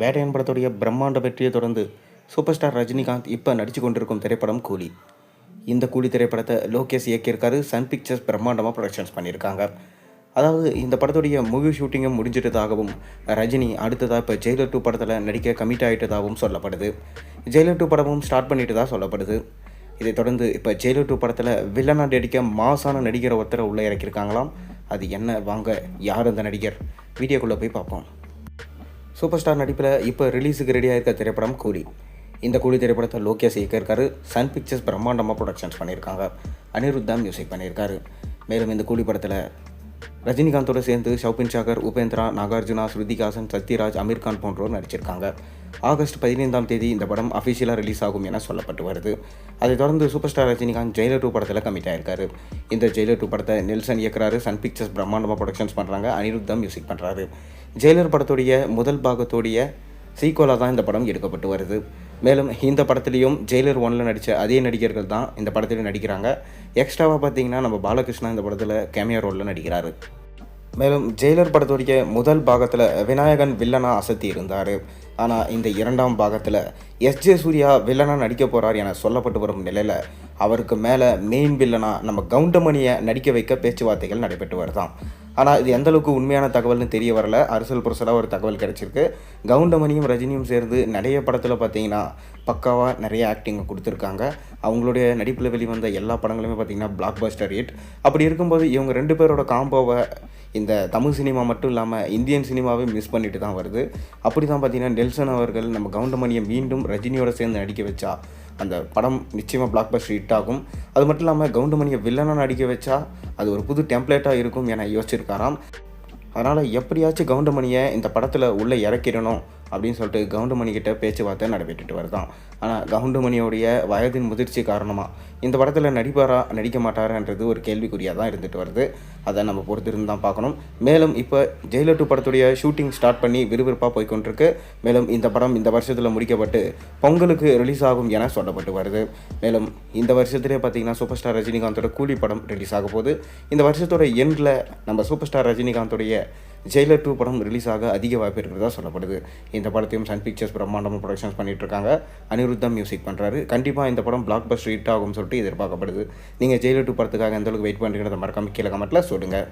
வேட்டையன் படத்துடைய பிரம்மாண்ட வெற்றியை தொடர்ந்து சூப்பர் ஸ்டார் ரஜினிகாந்த் இப்போ நடித்து கொண்டிருக்கும் திரைப்படம் கூலி. இந்த கூலி திரைப்படத்தை லோகேஷ் இயக்கியிருக்காரு சன் பிக்சர்ஸ் பிரம்மாண்டமாக ப்ரொடக்ஷன்ஸ் பண்ணியிருக்காங்க. அதாவது இந்த படத்துடைய மூவி ஷூட்டிங்கும் முடிஞ்சிட்டதாகவும் ரஜினி அடுத்ததாக இப்போ ஜெயிலர் டூ படத்தில் நடிக்க கமிட் ஆகிட்டதாகவும் சொல்லப்படுது. ஜெயிலர் டூ படமும் ஸ்டார்ட் பண்ணிட்டதா சொல்லப்படுது. இதைத் தொடர்ந்து இப்போ ஜெயிலர் டூ படத்தில் வில்லனா நடிக்க மாசான நடிகரை ஒருத்தரை உள்ளே இறக்கியிருக்காங்களாம். அது என்ன? வாங்க யார் அந்த நடிகர்? வீடியோக்குள்ளே போய் பார்ப்போம். சூப்பர் ஸ்டார் நடிப்பில் இப்போ ரிலீஸுக்கு ரெடியாக இருக்க திரைப்படம் கூலி. இந்த கூலி திரைப்படத்தை லோகேஷ் இயக்கியிருக்காரு. சன் பிக்சர்ஸ் பிரம்மாண்டமாக ப்ரொடக்ஷன்ஸ் பண்ணியிருக்காங்க. அனிருத் தான் மியூசிக் பண்ணியிருக்காரு. மேலும் இந்த கூலி படத்தில் ரஜினிகாந்தோடு சேர்ந்து ஷௌபின் சாகர் உபேந்திரா நாகார்ஜுனா ஸ்ருதிகாசன் சத்யராஜ் அமீர் கான் போன்றோர் நடிச்சிருக்காங்க. ஆகஸ்ட் பதினைந்தாம் தேதி இந்த படம் அஃபிஷியலாக ரிலீஸ் ஆகும் என சொல்லப்பட்டு வருது. அதைத் தொடர்ந்து super star Rajinikanth Jailer two படத்தில் கமிட் ஆயிருக்காரு. இந்த ஜெயிலர் டூ படத்தை நெல்சன் இயக்குறாரு சன் பிக்சர்ஸ் பிரம்மாண்டமாக ப்ரொடக்ஷன்ஸ் பண்ணுறாங்க அனிருத்தம் மியூசிக் பண்ணுறாரு ஜெயிலர் படத்துடைய முதல் பாகத்துடைய சீக்வலாக தான் இந்த படம் எடுக்கப்பட்டு வருது. மேலும் இந்த படத்துலேயும் ஜெயிலர் ஒனில் நடித்த அதே நடிகர்கள் தான் இந்த படத்துலையும் நடிக்கிறாங்க. எக்ஸ்ட்ராவாக பார்த்தீங்கன்னா நம்ம பாலகிருஷ்ணா இந்த படத்தில் கேமியா ரோலில் நடிக்கிறாரு. மேலும் ஜெயிலர் படத்துடைய முதல் பாகத்தில் விநாயகன் வில்லனா அசத்தி இருந்தார். ஆனால் இந்த இரண்டாம் பாகத்தில் எஸ் ஜே சூர்யா வில்லனா நடிக்க போகிறார் என சொல்லப்பட்டு வரும் நிலையில் அவருக்கு மேலே மெயின் வில்லனா நம்ம கவுண்டமணியை நடிக்க வைக்க பேச்சுவார்த்தைகள் நடைபெற்று வருதான் ஆனால் இது எந்தளவுக்கு உண்மையான தகவல்னு தெரிய வரல. அரசல் புரசலாக ஒரு தகவல் கிடச்சிருக்கு. கவுண்டமணியும் ரஜினியும் சேர்ந்து நிறைய படத்தில் பார்த்தீங்கன்னா பக்காவாக நிறைய ஆக்டிங் கொடுத்துருக்காங்க. அவங்களுடைய நடிப்பில் வெளிவந்த எல்லா படங்களுமே பார்த்தீங்கன்னா பிளாக் பஸ்டர் ஹிட் அப்படி இருக்கும்போது இவங்க ரெண்டு பேரோட காம்போவை இந்த தமிழ் சினிமா மட்டும் இல்லாமல் இந்தியன் சினிமாவே மிஸ் பண்ணிட்டு தான் வருது. அப்படி தான் பார்த்தீங்கன்னா நெல்சன் அவர்கள் நம்ம கவுண்டமணியை மீண்டும் ரஜினியோட சேர்ந்து நடிக்க வச்சா அந்த படம் நிச்சயமாக பிளாக் பஸ்ட் ஹிட் ஆகும். அது மட்டும் இல்லாமல் கவுண்டமணியை வில்லனாக நடிக்க வச்சா அது ஒரு புது டெம்ப்ளேட்டாக இருக்கும் என யோசிச்சிருக்காராம். அதனால் எப்படியாச்சும் கவுண்டமணியை இந்த படத்தில் உள்ளே இறக்கிடணும். அப்படின்னு சொல்லிட்டு கவுண்டமணி கிட்ட பேச்சுவார்த்தை நடைபெற்றுட்டு வருதான். ஆனால் கவுண்டமணியோடைய வயதின் முதிர்ச்சி காரணமாக இந்த படத்தில் நடிப்பாரா நடிக்க மாட்டாரான்றது ஒரு கேள்விக்குறியாக தான் இருந்துட்டு வருது. அதை நம்ம பொறுத்திருந்து தான் பார்க்கணும். மேலும் இப்போ ஜெயிலர் டூ படத்துடைய ஷூட்டிங் ஸ்டார்ட் பண்ணி விறுவிறுப்பாக போய்கொண்டிருக்கு. மேலும் இந்த படம் இந்த வருஷத்தில் முடிக்கப்பட்டு பொங்கலுக்கு ரிலீஸ் ஆகும் என சொல்லப்பட்டு வருது. மேலும் இந்த வருஷத்துலேயே பார்த்தீங்கன்னா சூப்பர் ஸ்டார் ரஜினிகாந்தோட கூலி படம் ரிலீஸ் ஆக போகுது. இந்த வருஷத்தோட எண்டில் நம்ம சூப்பர் ஸ்டார் ரஜினிகாந்தோடைய ஜெயிலர் டூ படம் ரிலீஸ் ஆக அதிக வாய்ப்பு இருக்கிறதா சொல்லப்படுது. இந்த படத்தையும் சன் பிக்சர்ஸ் பிரம்மாண்டமாக ப்ரொடக்ஷன்ஸ் பண்ணிட்டு இருக்காங்க. அனிருத்தம் மியூசிக் பண்ணுறாரு கண்டிப்பாக இந்த படம் பிளாக் பஸ்டர் ஹிட் ஆகும்னு சொல்லிட்டு எதிர்பார்க்கப்படுது. நீங்கள் ஜெயிலர் டூ படத்துக்காக எந்த அளவுக்கு வெயிட் பண்ணுறீங்கிறத மறக்காம கீழே கமெண்ட்டில் சொல்லுங்கள்